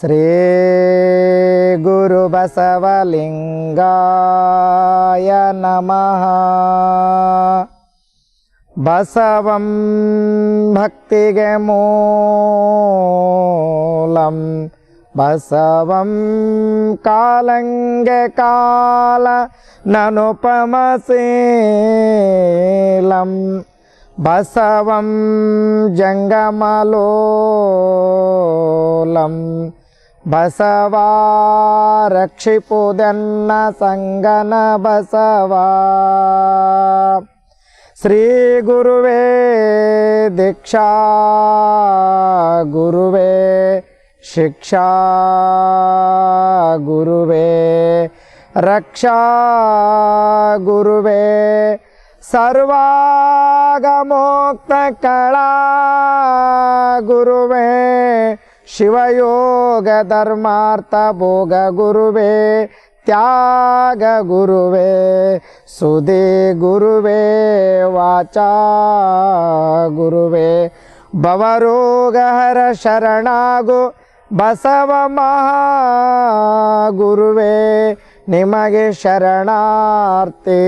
श्रीगुरुबसवलिङ्गाय नमः। बसवं भक्तिगमोलं बसवं कालङ्गकालननुपमसेलं बसवं जङ्गमलोलम् बसवा रक्षिपुदन्न सङ्गन बसवा। श्रीगुरुवे दीक्षा गुरुवे शिक्षा गुरुवे रक्षा गुरुवे सर्वागमोक्तकला गुरुवे ಶಿವಯೋಗ ಧರ್ಮಾರ್ಥ ಭೋಗ ಗುರುವೇ, ತ್ಯಾಗ ಗುರುವೇ ಸುದೇ ಗುರುವೇ, ವಾಚಾ ಗುರುವೇ. ಭವರೋಗಹರ ಶರಣಾಗು ಬಸವ ಮಹಾ ಗುರುವೇ ನಿಮಗೆ ಶರಣಾರ್ಥಿ,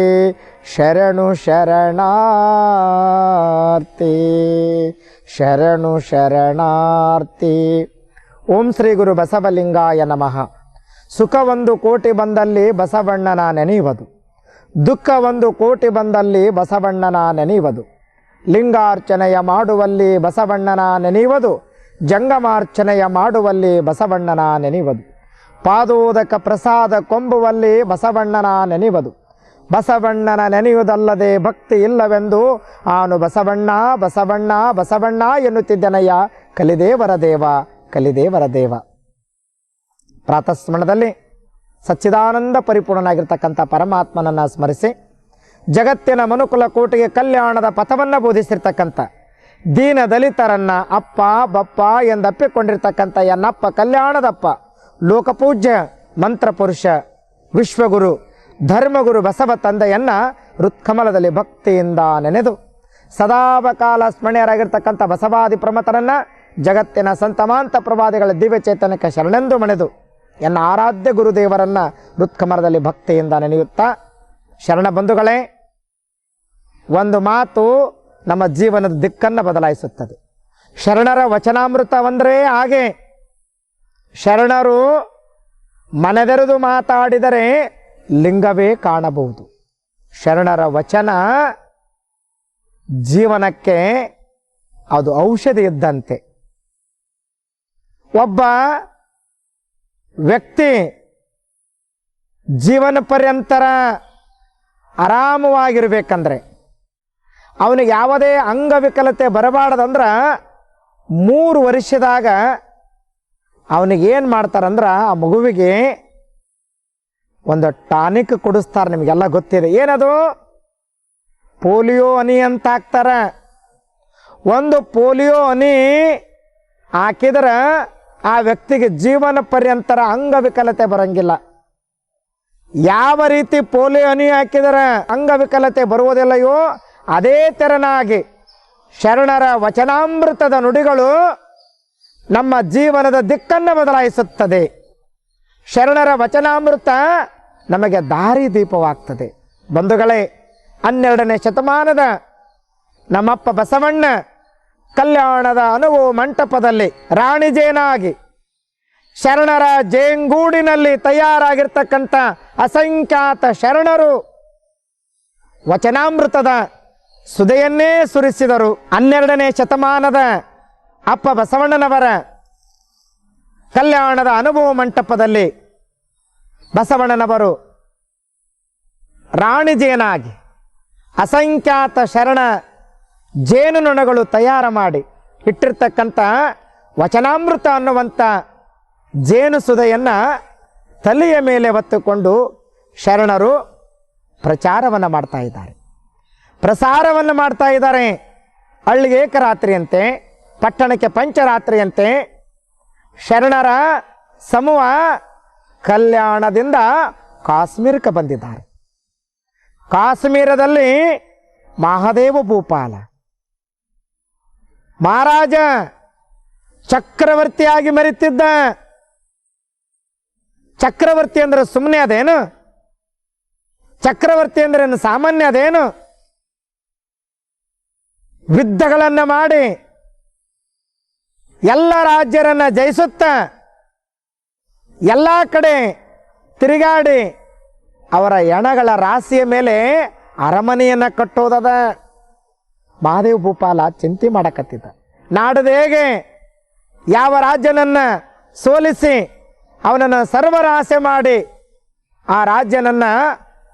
ಶರಣು ಶರಣಾರ್ಥಿ. ಶರಣು ಶರಣಾರ್ಥಿ. ಓಂ ಶ್ರೀ ಗುರು ಬಸವಲಿಂಗಾಯ ನಮಃ. ಸುಖ ಒಂದು ಕೋಟಿ ಬಂದಲ್ಲಿ ಬಸವಣ್ಣನ ನೆನೆಯುವುದು. ದುಃಖ ಒಂದು ಕೋಟಿ ಬಂದಲ್ಲಿ ಬಸವಣ್ಣನ ನೆನೆಯುವುದು. ಲಿಂಗಾರ್ಚನೆಯ ಮಾಡುವಲ್ಲಿ ಬಸವಣ್ಣನ ನೆನೆಯುವುದು. ಜಂಗಮಾರ್ಚನೆಯ ಮಾಡುವಲ್ಲಿ ಬಸವಣ್ಣನ ನೆನೆಯುವುದು. ಪಾದೋದಕ ಪ್ರಸಾದ ಕೊಂಬುವಲ್ಲಿ ಬಸವಣ್ಣನ ನೆನೆಯುವುದು. ಬಸವಣ್ಣನ ನೆನೆಯುವುದಲ್ಲದೆ ಭಕ್ತಿ ಇಲ್ಲವೆಂದು. ಆನು ಬಸವಣ್ಣ ಬಸವಣ್ಣ ಬಸವಣ್ಣ ಎನ್ನುತ್ತಿದ್ದನಯ್ಯ. ಕಲಿದೇವರ ದೇವ ಕಲಿದೇವರ ದೇವ. ಪ್ರಾತಸ್ಮರಣದಲ್ಲಿ ಸಚ್ಚಿದಾನಂದ ಪರಿಪೂರ್ಣನಾಗಿರ್ತಕ್ಕಂಥ ಪರಮಾತ್ಮನನ್ನು ಸ್ಮರಿಸಿ, ಜಗತ್ತಿನ ಮನುಕುಲ ಕೋಟಿಗೆ ಕಲ್ಯಾಣದ ಪಥವನ್ನು ಬೋಧಿಸಿರ್ತಕ್ಕಂಥ ದೀನ ದಲಿತರನ್ನ ಅಪ್ಪ, ಬಪ್ಪ ಎಂದಪ್ಪಿಕೊಂಡಿರ್ತಕ್ಕಂಥ ಎನ್ನಪ್ಪ ಕಲ್ಯಾಣದಪ್ಪ, ಲೋಕಪೂಜ್ಯ, ಮಂತ್ರಪುರುಷ, ವಿಶ್ವಗುರು ಧರ್ಮಗುರು ಬಸವ ತಂದೆಯನ್ನು ಹೃತ್ಕಮಲದಲ್ಲಿ ಭಕ್ತಿಯಿಂದ ನೆನೆದು ಸದಾವಕಾಲ ಸ್ಮರಣೀಯರಾಗಿರ್ತಕ್ಕಂಥ ಬಸವಾದಿ ಪ್ರಮತರನ್ನು ಜಗತ್ತಿನ ಸಂತಮಾಂತ ಪ್ರವಾದಿಗಳ ದಿವ್ಯ ಚೇತನಕ್ಕೆ ಶರಣೆಂದು ಮಣೆದು ಎನ್ನ ಆರಾಧ್ಯ ಗುರುದೇವರನ್ನು ಹೃತ್ಕಮಲದಲ್ಲಿ ಭಕ್ತಿಯಿಂದ ನೆನೆಯುತ್ತಾ ಶರಣ ಬಂಧುಗಳೇ, ಒಂದು ಮಾತು ನಮ್ಮ ಜೀವನದ ದಿಕ್ಕನ್ನು ಬದಲಾಯಿಸುತ್ತದೆ. ಶರಣರ ವಚನಾಮೃತ ಒಂದರೇ ಹಾಗೆ, ಶರಣರು ಮನೆದೆರೆದು ಮಾತಾಡಿದರೆ ಲಿಂಗವೇ ಕಾಣಬಹುದು. ಶರಣರ ವಚನ ಜೀವನಕ್ಕೆ ಅದು ಔಷಧಿ ಇದ್ದಂತೆ. ಒಬ್ಬ ವ್ಯಕ್ತಿ ಜೀವನ ಪರ್ಯಂತರ ಆರಾಮವಾಗಿರ್ಬೇಕಂದ್ರೆ, ಅವನಿಗೆ ಯಾವುದೇ ಅಂಗವಿಕಲತೆ ಬರಬಾರ್ದಂದ್ರೆ ಮೂರು ವರ್ಷದಾಗ ಅವನಿಗೆ ಏನು ಮಾಡ್ತಾರಂದ್ರೆ ಆ ಮಗುವಿಗೆ ಒಂದು ಟಾನಿಕ್ ಕೊಡಿಸ್ತಾರೆ ನಿಮಗೆಲ್ಲ ಗೊತ್ತಿದೆ. ಏನದು? ಪೋಲಿಯೋ ಅನಿ ಅಂತ ಹಾಕ್ತಾರೆ. ಒಂದು ಪೋಲಿಯೋ ಹನಿ ಹಾಕಿದ್ರೆ ಆ ವ್ಯಕ್ತಿಗೆ ಜೀವನ ಪರ್ಯಂತರ ಅಂಗವಿಕಲತೆ ಬರಂಗಿಲ್ಲ. ಯಾವ ರೀತಿ ಪೋಲಿಯೋ ಅನಿ ಹಾಕಿದರೆ ಅಂಗವಿಕಲತೆ ಬರುವುದಿಲ್ಲಯೋ, ಅದೇ ತೆರನಾಗಿ ಶರಣರ ವಚನಾಮೃತದ ನುಡಿಗಳು ನಮ್ಮ ಜೀವನದ ದಿಕ್ಕನ್ನು ಬದಲಾಯಿಸುತ್ತದೆ. ಶರಣರ ವಚನಾಮೃತ ನಮಗೆ ದಾರಿ ದೀಪವಾಗ್ತದೆ. ಬಂಧುಗಳೇ, ಹನ್ನೆರಡನೇ ಶತಮಾನದ ನಮ್ಮಪ್ಪ ಬಸವಣ್ಣ ಕಲ್ಯಾಣದ ಅನುಭವ ಮಂಟಪದಲ್ಲಿ ರಾಣಿಜೇನಾಗಿ ಶರಣರ ಜೇಂಗೂಡಿನಲ್ಲಿ ತಯಾರಾಗಿರ್ತಕ್ಕಂಥ ಅಸಂಖ್ಯಾತ ಶರಣರು ವಚನಾಮೃತದ ಸುದೆಯನ್ನೇ ಸುರಿಸಿದರು. ಹನ್ನೆರಡನೇ ಶತಮಾನದ ಅಪ್ಪ ಬಸವಣ್ಣನವರ ಕಲ್ಯಾಣದ ಅನುಭವ ಮಂಟಪದಲ್ಲಿ ಬಸವಣ್ಣನವರು ರಾಣಿಜೇನಾಗಿ ಅಸಂಖ್ಯಾತ ಶರಣ ಜೇನುನೊಣಗಳು ತಯಾರು ಮಾಡಿ ಇಟ್ಟಿರ್ತಕ್ಕಂಥ ವಚನಾಮೃತ ಅನ್ನುವಂಥ ಜೇನು ಸುಧೆಯನ್ನು ತಲೆಯ ಮೇಲೆ ಹೊತ್ತುಕೊಂಡು ಶರಣರು ಪ್ರಚಾರವನ್ನು ಮಾಡ್ತಾ ಇದ್ದಾರೆ. ಪ್ರಸಾರವನ್ನು ಮಾಡ್ತಾ ಇದ್ದಾರೆ. ಹಳ್ಳಿಗೆ ಏಕರಾತ್ರಿಯಂತೆ, ಪಟ್ಟಣಕ್ಕೆ ಪಂಚರಾತ್ರಿಯಂತೆ ಶರಣರ ಸಮೂಹ ಕಲ್ಯಾಣದಿಂದ ಕಾಶ್ಮೀರಕ್ಕೆ ಬಂದಿದ್ದಾರೆ. ಕಾಶ್ಮೀರದಲ್ಲಿ ಮಹಾದೇವ ಭೂಪಾಲ. ಮಹಾರಾಜ ಚಕ್ರವರ್ತಿಯಾಗಿ ಮರಿತಿದ್ದ ಚಕ್ರವರ್ತಿ ಅಂದ್ರೆ ಸುಮ್ಮನೆ ಅದೇನು? ಚಕ್ರವರ್ತಿ ಅಂದ್ರೆ ಸಾಮಾನ್ಯ ಅದೇನು? ಯುದ್ಧಗಳನ್ನು ಮಾಡಿ ಎಲ್ಲ ರಾಜ್ಯರನ್ನ ಜಯಿಸುತ್ತ ಎಲ್ಲ ಕಡೆ ತಿರುಗಾಡಿ ಅವರ ಎಣಗಳ ರಾಶಿಯ ಮೇಲೆ ಅರಮನೆಯನ್ನ ಕಟ್ಟೋದದ. ಮಹಾದೇವ್ ಭೂಪಾಲ ಚಿಂತೆ ಮಾಡಕತ್ತಿದ್ದ. ನಾಡದ ಹೇಗೆ? ಯಾವ ರಾಜ್ಯನನ್ನ ಸೋಲಿಸಿ ಅವನನ್ನು ಸರ್ವರಾಸೆ ಮಾಡಿ ಆ ರಾಜ್ಯನನ್ನ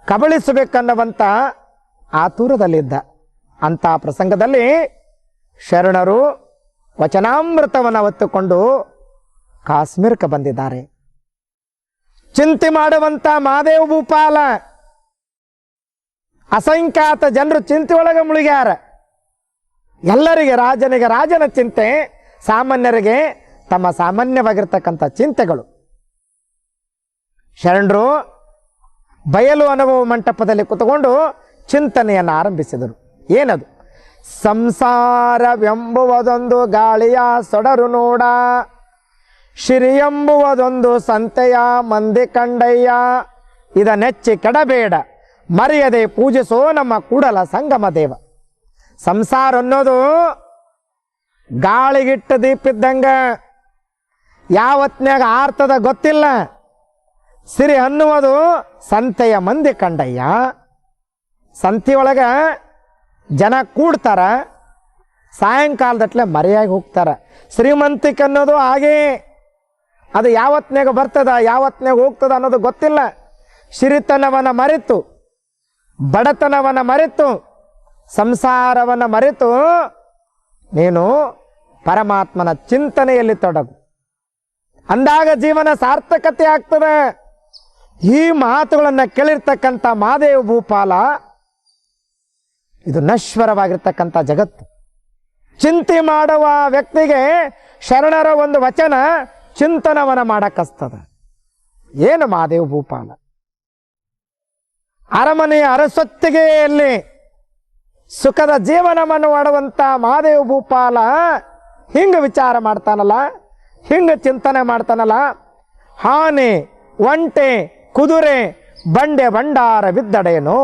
ಕಬಳಿಸಬೇಕನ್ನುವಂಥ ಆತುರದಲ್ಲಿದ್ದ ಅಂಥ ಪ್ರಸಂಗದಲ್ಲಿ ಶರಣರು ವಚನಾಮೃತವನ್ನು ಹೊತ್ತುಕೊಂಡು ಕಾಶ್ಮೀರಕ್ಕೆ ಬಂದಿದ್ದಾರೆ. ಚಿಂತೆ ಮಾಡುವಂತ ಮಹಾದೇವ ಭೂಪಾಲ. ಅಸಂಖ್ಯಾತ ಜನರು ಚಿಂತೆ ಒಳಗೆ ಮುಳುಗ್ಯಾರ. ಎಲ್ಲರಿಗೆ ರಾಜನಿಗೆ ರಾಜನ ಚಿಂತೆ, ಸಾಮಾನ್ಯರಿಗೆ ತಮ್ಮ ಸಾಮಾನ್ಯವಾಗಿರ್ತಕ್ಕಂಥ ಚಿಂತೆಗಳು. ಶರಣರು, ಬಯಲು ಅನುಭವ ಮಂಟಪದಲ್ಲಿ ಕುತ್ಕೊಂಡು ಚಿಂತನೆಯನ್ನು ಆರಂಭಿಸಿದರು. ಏನದು? ಸಂಸಾರವೆಂಬುವುದೊಂದು ಗಾಳಿಯ ಸೊಡರು ನೋಡ. ಶಿರಿ ಎಂಬುವುದೊಂದು ಸಂತೆಯ ಮಂದಿ ಕಂಡಯ್ಯ. ಇದ ನೆಚ್ಚಿ ಕೆಡಬೇಡ. ಮರೆಯದೆ ಪೂಜಿಸೋ ನಮ್ಮ ಕೂಡಲ ಸಂಗಮ ದೇವ. ಸಂಸಾರ ಅನ್ನೋದು ಗಾಳಿಗಿಟ್ಟ ದೀಪಿದ್ದಂಗ. ಯಾವತ್ನಾಗ ಆರ್ತದ ಗೊತ್ತಿಲ್ಲ. ಸಿರಿ ಅನ್ನುವುದು ಸಂತೆಯ ಮಂದಿ ಕಂಡಯ್ಯ. ಸಂತೆಯೊಳಗ ಜನ ಕೂಡ್ತಾರ. ಸಾಯಂಕಾಲದಟ್ಲೆ ಮರೆಯಾಗಿ ಹೋಗ್ತಾರ. ಶ್ರೀಮಂತಿಕೆ ಅನ್ನೋದು ಹಾಗೇ. ಅದು ಯಾವತ್ನ್ಯಾಗ ಬರ್ತದ ಯಾವತ್ನಾಗ ಹೋಗ್ತದ ಅನ್ನೋದು ಗೊತ್ತಿಲ್ಲ. ಸಿರಿತನವನ್ನ ಮರೆತು, ಬಡತನವನ್ನು ಮರೆತು, ಸಂಸಾರವನ್ನು ಮರೆತು ನೀನು ಪರಮಾತ್ಮನ ಚಿಂತನೆಯಲ್ಲಿ ತೊಡಗು. ಅಂದಾಗ ಜೀವನ ಸಾರ್ಥಕತೆ ಆಗ್ತದೆ. ಈ ಮಾತುಗಳನ್ನು ಕೇಳಿರ್ತಕ್ಕಂಥ ಮಾದೇವ ಭೂಪಾಲ ಇದು ನಶ್ವರವಾಗಿರ್ತಕ್ಕಂಥ ಜಗತ್ತು. ಚಿಂತೆ ಮಾಡುವ ವ್ಯಕ್ತಿಗೆ ಶರಣರ ಒಂದು ವಚನ ಚಿಂತನವನ ಮಾಡಕ್ಕಸ್ತದ ಏನು ಮಾದೇವ ಭೂಪಾಲ? ಅರಮನೆಯ ಅರಸೊತ್ತಿಗೆಯಲ್ಲಿ ಸುಖದ ಜೀವನವನ್ನು ಮಾಡುವಂಥ ಮಹಾದೇವ ಭೂಪಾಲ ಹಿಂಗೆ ವಿಚಾರ ಮಾಡ್ತಾನಲ್ಲ, ಹಿಂಗೆ ಚಿಂತನೆ ಮಾಡ್ತಾನಲ್ಲ ಹಾನೆ ಒಂಟೆ, ಕುದುರೆ, ಬಂಡೆ ಭಂಡಾರ ಬಿದ್ದಡೇನು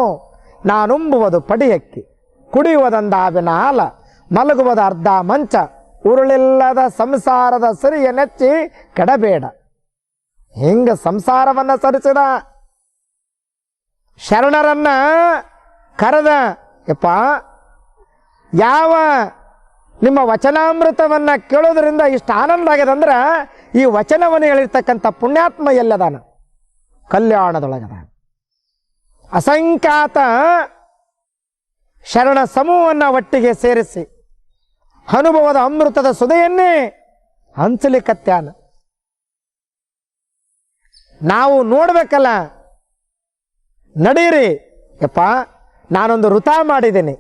ನಾನುಂಬುವುದು ಪಡಿಯಕ್ಕಿ ಕುಡಿಯುವುದೊಂದಾವಿನ ಹಾಲ, ಮಲಗುವುದು ಅರ್ಧ ಮಂಚ ಉರುಳಿಲ್ಲದ ಸಂಸಾರದ ಸರಿಯ ನೆಚ್ಚಿ ಕೆಡಬೇಡ. ಹಿಂಗ ಸಂಸಾರವನ್ನ ಸರಿಸಿದ ಶರಣರನ್ನ ಕರೆದ, ಯಪ್ಪ, ಯಾವ ನಿಮ್ಮ ವಚನಾಮೃತವನ್ನ ಕೇಳೋದ್ರಿಂದ ಇಷ್ಟು ಆನಂದ ಆಗ್ಯದ ಅಂದ್ರೆ ಈ ವಚನವನ್ನು ಹೇಳಿರ್ತಕ್ಕಂಥ ಪುಣ್ಯಾತ್ಮ ಎಲ್ಲದಾನ? ಕಲ್ಯಾಣದೊಳಗದ. ಅಸಂಖ್ಯಾತ ಶರಣ ಸಮೂಹವನ್ನು ಒಟ್ಟಿಗೆ ಸೇರಿಸಿ ಅನುಭವದ ಅಮೃತದ ಸುದೆಯನ್ನೇ ಹಂಚಲಿಕ್ಕತ್ಯಾನ ನಾವು ನೋಡ್ಬೇಕಲ್ಲ, ನಡೀರಿ. ಯಪ್ಪ, ನಾನೊಂದು ವೃತ ಮಾಡಿದ್ದೀನಿ.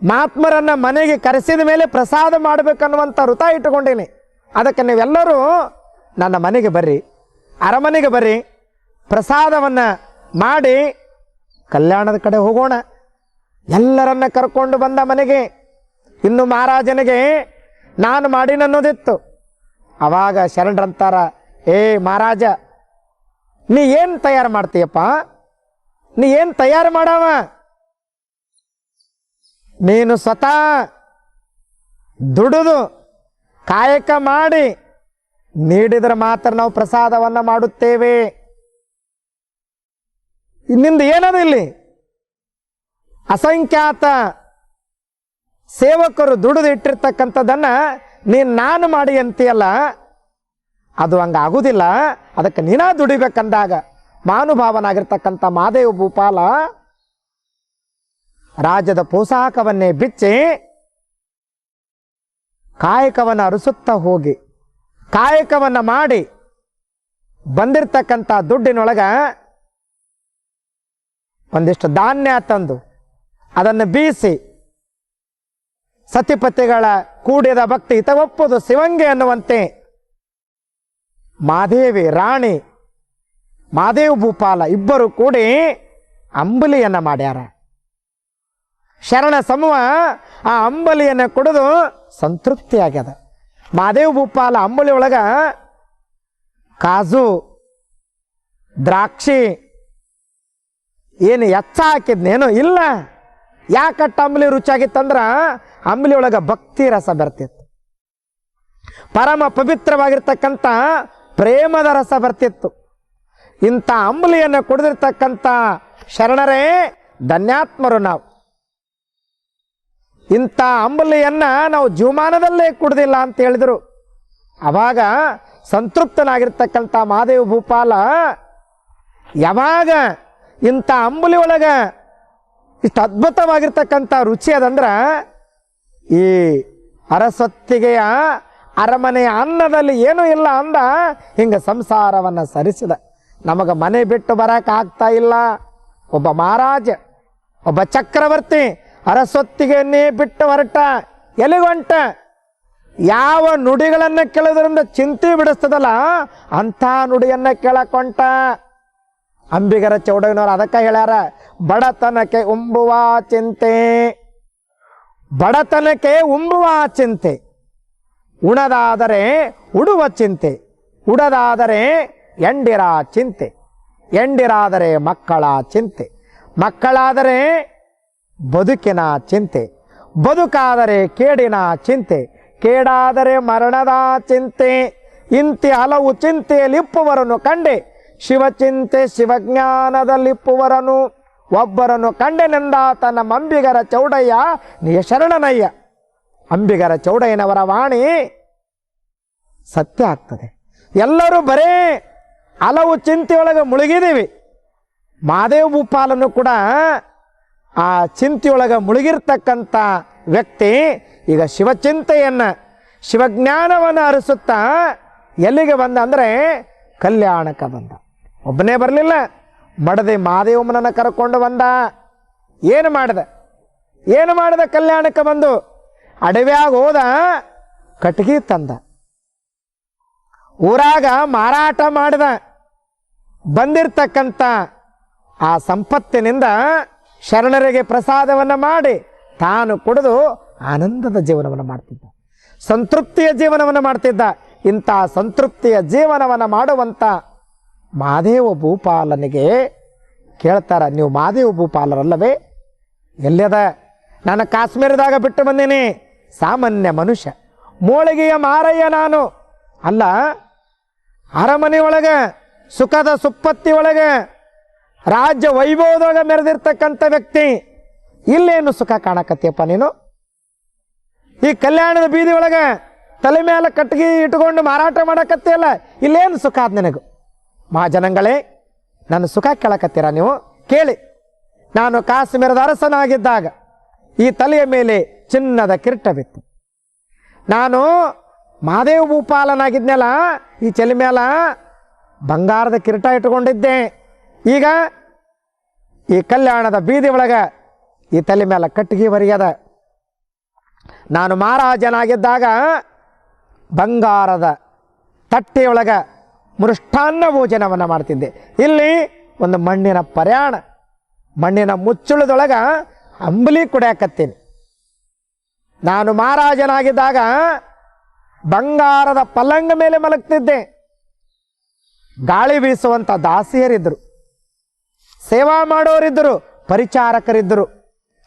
ಮಹಾತ್ಮರನ್ನ ಮನೆಗೆ ಕರೆಸಿದ ಮೇಲೆ ಪ್ರಸಾದ ಮಾಡಬೇಕನ್ನುವಂಥ ವೃತ ಇಟ್ಟುಕೊಂಡೀನಿ. ಅದಕ್ಕೆ ನೀವೆಲ್ಲರೂ ನನ್ನ ಮನೆಗೆ ಬರ್ರಿ, ಅರಮನೆಗೆ ಬರ್ರಿ. ಪ್ರಸಾದವನ್ನು ಮಾಡಿ ಕಲ್ಯಾಣದ ಕಡೆ ಹೋಗೋಣ. ಎಲ್ಲರನ್ನ ಕರ್ಕೊಂಡು ಬಂದ ಮನೆಗೆ ಇನ್ನು ಮಹಾರಾಜನಿಗೆ ನಾನು ಮಾಡಿನನ್ನೋದಿತ್ತು. ಅವಾಗ ಶರಣರಂತಾರ ಏ ಮಹಾರಾಜ, ನೀ ಏನು ತಯಾರು ಮಾಡ್ತೀಯಪ್ಪ? ನೀ ಏನು ತಯಾರು ಮಾಡವ? ನೀನು ಸ್ವತಃ ದುಡಿದು ಕಾಯಕ ಮಾಡಿ ನೀಡಿದರೆ ಮಾತ್ರ ನಾವು ಪ್ರಸಾದವನ್ನು ಮಾಡುತ್ತೇವೆ. ಇನ್ನಿಂದ ಏನದು ಇಲ್ಲಿ? ಅಸಂಖ್ಯಾತ ಸೇವಕರು ದುಡಿದು ಇಟ್ಟಿರ್ತಕ್ಕಂಥದ್ದನ್ನ ನೀನು ನಾನು ಮಾಡಿ ಅಂತೀಯಲ್ಲ, ಅದು ಹಂಗ ಆಗುದಿಲ್ಲ. ಅದಕ್ಕೆ ನೀನ ದುಡಿಬೇಕಂದಾಗ ಮಾನುಭಾವನಾಗಿರ್ತಕ್ಕಂಥ ಮಾದೇವ ಭೂಪಾಲ ರಾಜ್ಯದ ಪೋಷಾಕವನ್ನೇ ಬಿಚ್ಚಿ ಕಾಯಕವನ್ನು ಅರಸುತ್ತಾ ಹೋಗಿ, ಕಾಯಕವನ್ನು ಮಾಡಿ ಬಂದಿರತಕ್ಕಂಥ ದುಡ್ಡಿನೊಳಗ ಒಂದಿಷ್ಟು ಧಾನ್ಯ ತಂದು ಅದನ್ನು ಬೀಸಿ ಸತಿಪತಿಗಳ ಕೂಡಿದ ಭಕ್ತಿ ಹಿತ ಒಪ್ಪುದು ಶಿವಂಗೆ ಅನ್ನುವಂತೆ. ಮಾದೇವಿ, ರಾಣಿ, ಮಾದೇವ ಭೂಪಾಲ ಇಬ್ಬರು ಕೂಡಿ ಅಂಬಲಿಯನ್ನ ಮಾಡ್ಯಾರ. ಶರಣ ಸಮೂಹ ಆ ಅಂಬಲಿಯನ್ನು ಕುಡಿದು ಸಂತೃಪ್ತಿ ಆಗ್ಯದ. ಮಾದೇವ ಭೂಪಾಲ ಅಂಬಲಿ ಒಳಗೆ ಕಾಜು, ದ್ರಾಕ್ಷಿ, ಏನು ಎಚ್ಚ ಹಾಕಿದ್ನೇನು ಇಲ್ಲ. ಯಾಕಟ್ಟ ಅಂಬಲಿ ರುಚಿಯಾಗಿತ್ತಂದ್ರ ಅಂಬ್ಲಿ ಒಳಗೆ ಭಕ್ತಿ ರಸ ಬರ್ತಿತ್ತು. ಪರಮ ಪವಿತ್ರವಾಗಿರ್ತಕ್ಕಂಥ ಪ್ರೇಮದ ರಸ ಬರ್ತಿತ್ತು. ಇಂಥ ಅಂಬಲಿಯನ್ನು ಕುಡಿದಿರ್ತಕ್ಕಂಥ ಶರಣರೇ, ಧನ್ಯಾತ್ಮರು ನಾವು. ಇಂಥ ಅಂಬಲಿಯನ್ನು ನಾವು ಜೀವಮಾನದಲ್ಲೇ ಕುಡ್ದಿಲ್ಲ ಅಂತ ಹೇಳಿದರು. ಅವಾಗ ಸಂತೃಪ್ತನಾಗಿರ್ತಕ್ಕಂಥ ಮಹಾದೇವ ಭೂಪಾಲ ಯಾವಾಗ ಇಂಥ ಅಂಬಲಿ ಒಳಗೆ ಇಷ್ಟು ಅದ್ಭುತವಾಗಿರ್ತಕ್ಕಂಥ ರುಚಿ ಅದಂದ್ರ ಈ ಅರಸೊತ್ತಿಗೆಯ ಅರಮನೆಯ ಅನ್ನದಲ್ಲಿ ಏನೂ ಇಲ್ಲ ಅಂದ, ಹಿಂಗೆ ಸಂಸಾರವನ್ನ ಸರಿಸಿದ. ನಮಗೆ ಮನೆ ಬಿಟ್ಟು ಬರಕ್ಕೆ ಆಗ್ತಾ ಇಲ್ಲ. ಒಬ್ಬ ಮಹಾರಾಜ, ಒಬ್ಬ ಚಕ್ರವರ್ತಿ ಅರಸೊತ್ತಿಗೆಯನ್ನೇ ಬಿಟ್ಟು ಹೊರಟ ಎಲೆಗೊಂಟ ಯಾವ ನುಡಿಗಳನ್ನ ಕೇಳೋದ್ರಿಂದ ಚಿಂತೆ ಬಿಡಿಸ್ತದಲ್ಲ, ಅಂಥ ನುಡಿಯನ್ನ ಕೇಳಕೊಂಟ. ಅಂಬಿಗರ ಚೌಡಗಿನವರು ಅದಕ್ಕೆ ಹೇಳ್ಯಾರ, ಬಡತನಕ್ಕೆ ಉಂಬುವ ಚಿಂತೆ. ಬಡತನಕ್ಕೆ ಉಂಬುವ ಚಿಂತೆ. ಉಣದಾದರೆ ಉಡುವ ಚಿಂತೆ. ಉಡದಾದರೆ ಎಂಡಿರ ಚಿಂತೆ. ಎಂಡಿರಾದರೆ ಮಕ್ಕಳ ಚಿಂತೆ. ಮಕ್ಕಳಾದರೆ ಬದುಕಿನ ಚಿಂತೆ. ಬದುಕಾದರೆ ಕೇಡಿನ ಚಿಂತೆ. ಕೇಡಾದರೆ ಮರಣದ ಚಿಂತೆ. ಇಂತಿ ಹಲವು ಚಿಂತೆಯಲ್ಲಿಪ್ಪುವರನ್ನು ಕಂಡೆ. ಶಿವಚಿಂತೆ ಶಿವಜ್ಞಾನದಲ್ಲಿಪ್ಪುವರನು. ಒಬ್ಬರನ್ನು ಕಂಡೆನೆಂದ ತನ್ನ ಅಂಬಿಗರ ಚೌಡಯ್ಯ ನೀ ಶರಣನಯ್ಯ. ಅಂಬಿಗರ ಚೌಡಯ್ಯನವರ ವಾಣಿ ಸತ್ಯ ಆಗ್ತದೆ. ಎಲ್ಲರೂ ಬರೇ ಹಲವು ಚಿಂತೆಯೊಳಗೆ ಮುಳುಗಿದ್ದೀವಿ. ಮಾದೇವ ಭೂಪಾಲನು ಕೂಡ ಆ ಚಿಂತೆಯೊಳಗೆ ಮುಳುಗಿರ್ತಕ್ಕಂಥ ವ್ಯಕ್ತಿ ಈಗ ಶಿವಚಿಂತೆಯನ್ನು, ಶಿವಜ್ಞಾನವನ್ನು ಅರಿಸುತ್ತಾ ಎಲ್ಲಿಗೆ ಬಂದ ಅಂದರೆ ಕಲ್ಯಾಣಕ್ಕೆ ಬಂದ. ಒಬ್ಬನೇ ಬರಲಿಲ್ಲ. ಮಡದೆ ಮಾದೇವಮ್ಮನನ್ನು ಕರ್ಕೊಂಡು ಬಂದ. ಏನು ಮಾಡಿದ? ಏನು ಮಾಡಿದ ಕಲ್ಯಾಣಕ್ಕೆ ಬಂದು? ಅಡವ್ಯಾಗ ಹೋದ ಕಟ್ಗಿ ತಂದ. ಊರಾಗ ಮಾರಾಟ ಮಾಡಿದ. ಬಂದಿರ್ತಕ್ಕಂಥ ಆ ಸಂಪತ್ತಿನಿಂದ ಶರಣರಿಗೆ ಪ್ರಸಾದವನ್ನು ಮಾಡಿ ತಾನು ಕುಡಿದು ಆನಂದದ ಜೀವನವನ್ನು ಮಾಡ್ತಿದ್ದ. ಸಂತೃಪ್ತಿಯ ಜೀವನವನ್ನು ಮಾಡ್ತಿದ್ದ. ಇಂಥ ಸಂತೃಪ್ತಿಯ ಜೀವನವನ್ನು ಮಾಡುವಂಥ ಮಾದೇವ ಭೂಪಾಲನಿಗೆ ಕೇಳ್ತಾರ, ನೀವು ಮಾದೇವ ಭೂಪಾಲರಲ್ಲವೇ? ಎಲ್ಲದ? ನಾನು ಕಾಶ್ಮೀರದಾಗ ಬಿಟ್ಟು ಬಂದೀನಿ. ಸಾಮಾನ್ಯ ಮನುಷ್ಯ. ಮೋಳಿಗೆಯ ಮಾರಯ್ಯ ನಾನು. ಅಲ್ಲ ಅರಮನೆ ಒಳಗೆ ಸುಖದ ಸುಪ್ಪತ್ತಿ ಒಳಗೆ ರಾಜ್ಯ ವೈಭವದೊಳಗೆ ಮೆರೆದಿರ್ತಕ್ಕಂಥ ವ್ಯಕ್ತಿ. ಇಲ್ಲೇನು ಸುಖ ಕಾಣಕತ್ತಿಯಪ್ಪ ನೀನು? ಈ ಕಲ್ಯಾಣದ ಬೀದಿ ಒಳಗೆ ತಲೆ ಮೇಲೆ ಕಟ್ಟಿಗೆ ಇಟ್ಕೊಂಡು ಮಾರಾಟ ಮಾಡಕತ್ತಿಯಲ್ಲ, ಇಲ್ಲೇನು ಸುಖ ಆದ್ ನಿನಗೂ? ಮಹಾಜನಗಳೇ, ನನ್ನ ಸುಖ ಕೇಳಕತ್ತೀರ ನೀವು? ಕೇಳಿ. ನಾನು ಕಾಶ್ಮೀರದ ಅರಸನಾಗಿದ್ದಾಗ ಈ ತಲೆಯ ಮೇಲೆ ಚಿನ್ನದ ಕಿರೀಟ ಬಿತ್ತು ನಾನು ಮಹಾದೇವ ಭೂಪಾಲನಾಗಿದ್ನಲ್ಲ, ಈ ಚಲಿ ಮೇಲ ಬಂಗಾರದ ಕಿರೀಟ ಇಟ್ಕೊಂಡಿದ್ದೆ ಈಗ ಈ ಕಲ್ಯಾಣದ ಬೀದಿ ಒಳಗೆ ಈ ತಲೆ ಮೇಲೆ ಕಟ್ಟಿಗೆ ಬರಿಯದ ನಾನು ಮಹಾರಾಜನಾಗಿದ್ದಾಗ ಬಂಗಾರದ ತಟ್ಟೆಯೊಳಗೆ ಮೃಷ್ಟಾನ್ನ ಭೋಜನವನ್ನು ಮಾಡ್ತಿದ್ದೆ. ಇಲ್ಲಿ ಒಂದು ಮಣ್ಣಿನ ಪರ್ಯಾಣ, ಮಣ್ಣಿನ ಮುಚ್ಚುಳದೊಳಗೆ ಅಂಬಲಿ ಕುಡಿಯಾಕತ್ತೀನಿ. ನಾನು ಮಹಾರಾಜನಾಗಿದ್ದಾಗ ಬಂಗಾರದ ಪಲ್ಲಂಗ ಮೇಲೆ ಮಲಗ್ತಿದ್ದೆ. ಗಾಳಿ ಬೀಸುವಂಥ ದಾಸಿಯರಿದ್ದರು ಸೇವಾ ಮಾಡೋರಿದ್ದರು ಪರಿಚಾರಕರಿದ್ದರು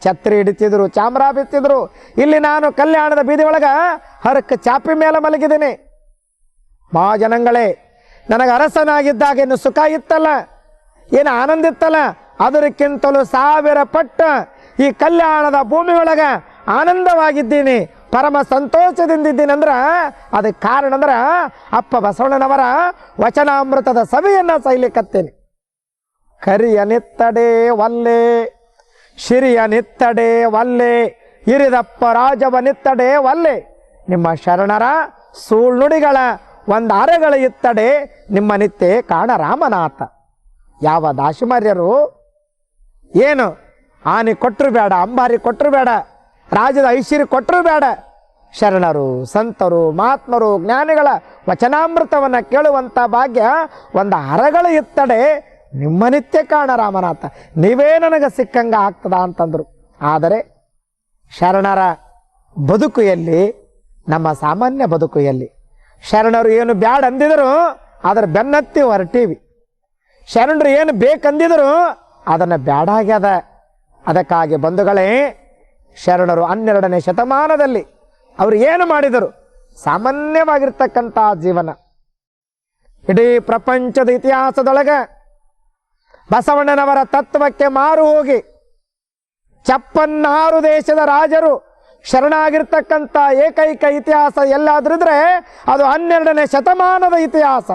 ಛತ್ರಿ ಹಿಡಿತಿದ್ರು, ಚಾಮರ ಬಿತ್ತಿದ್ರು. ಇಲ್ಲಿ ನಾನು ಕಲ್ಯಾಣದ ಬೀದಿ ಒಳಗೆ ಹರಕ್ಕೆ ಚಾಪಿ ಮೇಲೆ ಮಲಗಿದ್ದೀನಿ. ಮಹಾಜನಗಳೇ ನನಗೆ ಅರಸನಾಗಿದ್ದಾಗ ಏನು ಸುಖ ಇತ್ತಲ್ಲ, ಏನು ಆನಂದ ಇತ್ತಲ್ಲ, ಅದಕ್ಕಿಂತಲೂ ಸಾವಿರ ಪಟ್ಟ ಈ ಕಲ್ಯಾಣದ ಭೂಮಿಯೊಳಗೆ ಆನಂದವಾಗಿದ್ದೀನಿ, ಪರಮ ಸಂತೋಷದಿಂದಿದ್ದೀನಿ ಅಂದ್ರೆ, ಅದಕ್ಕೆ ಕಾರಣ ಅಂದ್ರೆ, ಅಪ್ಪ ಬಸವಣ್ಣನವರ ವಚನಾಮೃತದ ಸಭೆಯನ್ನು ಸೈಲಿಕತ್ತೇನೆ. ಕರಿಯ ನಿತ್ತಡೆ ವಲ್ಲೆ ಶಿರಿಯ ನಿತ್ತಡೆ ವಲ್ಲೆ ಇರಿದಪ್ಪ ರಾಜವ ನಿತ್ತಡೆ ವಲ್ಲೆ ನಿಮ್ಮ ಶರಣರ ಸುಳ್ನುಡಿಗಳ ಒಂದು ಅರೆಗಳ ಇತ್ತಡೆ ನಿಮ್ಮ ನಿತ್ಯ ಕಾಣ ರಾಮನಾಥ. ಯಾವ ದಾಶಮರ್ಯರು? ಏನು? ಆನೆ ಕೊಟ್ಟರು ಬೇಡ, ಅಂಬಾರಿ ಕೊಟ್ಟರು ಬೇಡ ರಾಜದ ಐಶ್ವರ್ಯ ಕೊಟ್ಟರು ಬೇಡ. ಶರಣರು, ಸಂತರು, ಮಹಾತ್ಮರು, ಜ್ಞಾನಿಗಳ ವಚನಾಮೃತವನ್ನು ಕೇಳುವಂಥ ಭಾಗ್ಯ ಒಂದು ಅರಗಳ ಇತ್ತಡೆ ನಿಮ್ಮ ನಿತ್ಯ ಕಾಣ ರಾಮನಾಥ. ನೀವೇ ನನಗೆ ಸಿಕ್ಕಂಗ ಆಗ್ತದ ಅಂತಂದರು. ಆದರೆ ಶರಣರ ಬದುಕು ಎಲ್ಲಿ? ನಮ್ಮ ಸಾಮಾನ್ಯ ಬದುಕು ಎಲ್ಲಿ? ಶರಣರು ಏನು ಬ್ಯಾಡ ಅಂದಿದ್ರು ಅದರ ಬೆನ್ನತ್ತಿ ಹೊರಟೀವಿ. ಶರಣರು ಏನು ಬೇಕಂದಿದ್ರು, ಅದನ್ನು ಬ್ಯಾಡಾಗ್ಯದ ಅದಕ್ಕಾಗಿ ಬಂಧುಗಳೇ ಶರಣರು ಹನ್ನೆರಡನೇ ಶತಮಾನದಲ್ಲಿ ಅವರು ಏನು ಮಾಡಿದರು? ಸಾಮಾನ್ಯವಾಗಿರ್ತಕ್ಕಂಥ ಜೀವನ. ಇಡೀ ಪ್ರಪಂಚದ ಇತಿಹಾಸದೊಳಗೆ ಬಸವಣ್ಣನವರ ತತ್ವಕ್ಕೆ ಮಾರು ಹೋಗಿ, ಚಪ್ಪನ್ನಾರು ದೇಶದ ರಾಜರು ಶರಣಾಗಿರ್ತಕ್ಕಂಥ ಏಕೈಕ ಇತಿಹಾಸ ಎಲ್ಲಾದ್ರಿದ್ರೆ ಅದು ಹನ್ನೆರಡನೇ ಶತಮಾನದ ಇತಿಹಾಸ.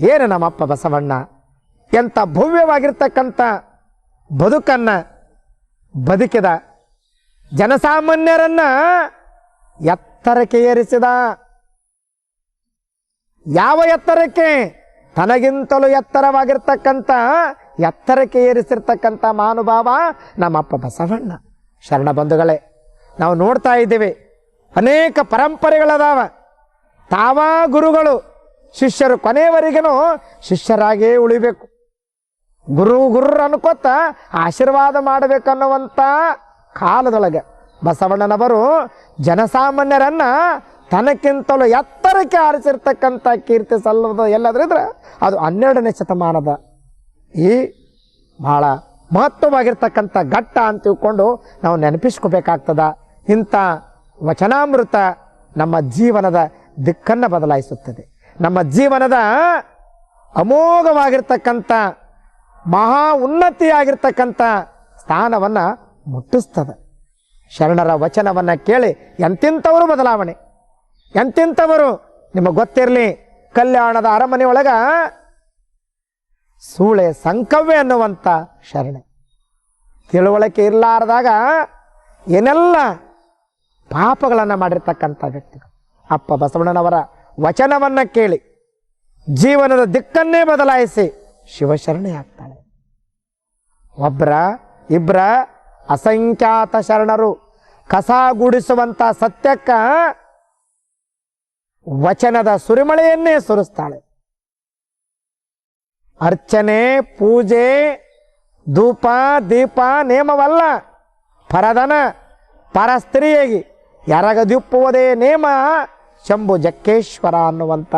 ಏನು ನಮ್ಮಪ್ಪ ಬಸವಣ್ಣ? ಎಂಥ ಭವ್ಯವಾಗಿರ್ತಕ್ಕಂಥ ಬದುಕನ್ನ ಬದುಕಿದ ಜನಸಾಮಾನ್ಯರನ್ನ ಎತ್ತರಕ್ಕೆ ಏರಿಸಿದ. ಯಾವ ಎತ್ತರಕ್ಕೆ? ತನಗಿಂತಲೂ ಎತ್ತರವಾಗಿರ್ತಕ್ಕಂಥ, ಎತ್ತರಕ್ಕೆ ಏರಿಸಿರ್ತಕ್ಕಂಥ ಮಹಾನುಭಾವ ನಮ್ಮಪ್ಪ ಬಸವಣ್ಣ. ಶರಣ ಬಂಧುಗಳೇ ನಾವು ನೋಡ್ತಾ ಇದ್ದೇವೆ. ಅನೇಕ ಪರಂಪರೆಗಳದಾವ. ತಾವಾ ಗುರುಗಳು, ಶಿಷ್ಯರು ಕೊನೆಯವರೆಗೂ ಶಿಷ್ಯರಾಗೇ ಉಳಿಬೇಕು. ಗುರು ಗುರು ಅನ್ಕೋತ ಆಶೀರ್ವಾದ ಮಾಡಬೇಕನ್ನುವಂಥ ಕಾಲದೊಳಗೆ ಬಸವಣ್ಣನವರು ಜನಸಾಮಾನ್ಯರನ್ನ ತನಕ್ಕಿಂತಲೂ ಎತ್ತರಕ್ಕೆ ಆರಿಸಿರ್ತಕ್ಕಂಥ ಕೀರ್ತಿ ಸಲ್ಲದ ಎಲ್ಲದ್ರಿದ್ರೆ ಅದು ಹನ್ನೆರಡನೇ ಶತಮಾನದ ಈ ಭಾಳ ಮಹತ್ವವಾಗಿರ್ತಕ್ಕಂಥ ಘಟ್ಟ ಅಂತ ತಿಳ್ಕೊಂಡು ನಾವು ನೆನಪಿಸ್ಕೋಬೇಕಾಗ್ತದ. ಇಂಥ ವಚನಾಮೃತ ನಮ್ಮ ಜೀವನದ ದಿಕ್ಕನ್ನು ಬದಲಾಯಿಸುತ್ತದೆ. ನಮ್ಮ ಜೀವನದ ಅಮೋಘವಾಗಿರ್ತಕ್ಕಂಥ, ಮಹಾ ಉನ್ನತಿಯಾಗಿರ್ತಕ್ಕಂಥ ಸ್ಥಾನವನ್ನು ಮುಟ್ಟಿಸ್ತದೆ. ಶರಣರ ವಚನವನ್ನು ಕೇಳಿ ಎಂತೆಂಥವರು ಬದಲಾವಣೆ? ಎಂತೆಂಥವರು ನಿಮಗೆ ಗೊತ್ತಿರಲಿ, ಕಲ್ಯಾಣದ ಅರಮನೆ ಒಳಗ ಸೂಳೆ ಸಂಕವ್ಯ ಅನ್ನುವಂಥ ಶರಣೆ. ತಿಳುವಳಿಕೆ ಇರಲಾರ್ದಾಗ ಏನೆಲ್ಲ ಪಾಪಗಳನ್ನು ಮಾಡಿರ್ತಕ್ಕಂಥ ವ್ಯಕ್ತಿಗಳು. ಅಪ್ಪ ಬಸವಣ್ಣನವರ ವಚನವನ್ನು ಕೇಳಿ, ಜೀವನದ ದಿಕ್ಕನ್ನೇ ಬದಲಾಯಿಸಿ ಶಿವಶರಣೆ ಆಗ್ತಾಳೆ. ಒಬ್ರ, ಇಬ್ರ ಅಸಂಖ್ಯಾತ ಶರಣರು ಕಸ ಗುಡಿಸುವಂಥ ಸತ್ಯಕ್ಕ ವಚನದ ಸುರಿಮಳೆಯನ್ನೇ ಸುರಿಸ್ತಾಳೆ. ಅರ್ಚನೆ, ಪೂಜೆ, ಧೂಪ, ದೀಪ, ನೇಮವಲ್ಲ ಪರದನ ಪರಸ್ತ್ರೀಯಾಗಿ ಎರಗದಿಪ್ಪುವುದೇ ನೇಮ, ಶಂಭು ಜಕ್ಕೇಶ್ವರ ಅನ್ನುವಂಥ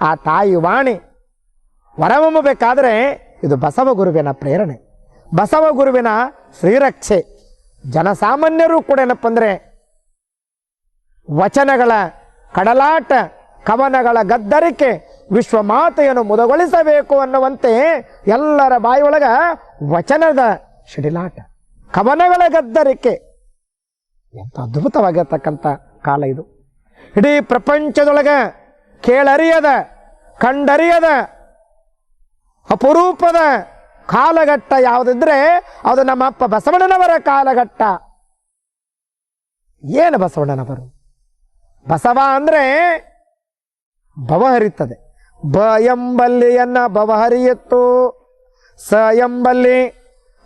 ಆ ತಾಯಿ ವಾಣಿ. ಹೊರಹೊಮ್ಮಬೇಕಾದ್ರೆ ಇದು ಬಸವ ಗುರುವಿನ ಪ್ರೇರಣೆ. ಬಸವ ಗುರುವಿನ ಶ್ರೀರಕ್ಷೆ. ಜನಸಾಮಾನ್ಯರು ಕೂಡ ಏನಪ್ಪ ಅಂದರೆ ವಚನಗಳ ಕಡಲಾಟ, ಕವನಗಳ ಗದ್ದರಿಕೆ, ವಿಶ್ವಮಾತೆಯನ್ನು ಮುದಗೊಳಿಸಬೇಕು ಅನ್ನುವಂತೆ ಎಲ್ಲರ ಬಾಯಿಯೊಳಗ ವಚನದ ಶಿಡಿಲಾಟ. ಕವನಗಳ ಗದ್ದರಿಕೆ. ಎಂಥ ಅದ್ಭುತವಾಗಿರ್ತಕ್ಕಂಥ ಕಾಲ ಇದು. ಇಡೀ ಪ್ರಪಂಚದೊಳಗೆ ಕೇಳರಿಯದ, ಕಂಡರಿಯದ, ಅಪರೂಪದ ಕಾಲಘಟ್ಟ ಯಾವುದಿದ್ರೆ ಅದು ನಮ್ಮ ಅಪ್ಪ ಬಸವಣ್ಣನವರ ಕಾಲಘಟ್ಟ. ಏನು ಬಸವಣ್ಣನವರು? ಬಸವ ಅಂದ್ರೆ ಭವ ಹರಿತದೆ. ಬ ಎಂಬಲ್ಲಿಯನ್ನ ಭವ ಹರಿಯಿತ್ತು. ಸ ಎಂಬಲ್ಲಿ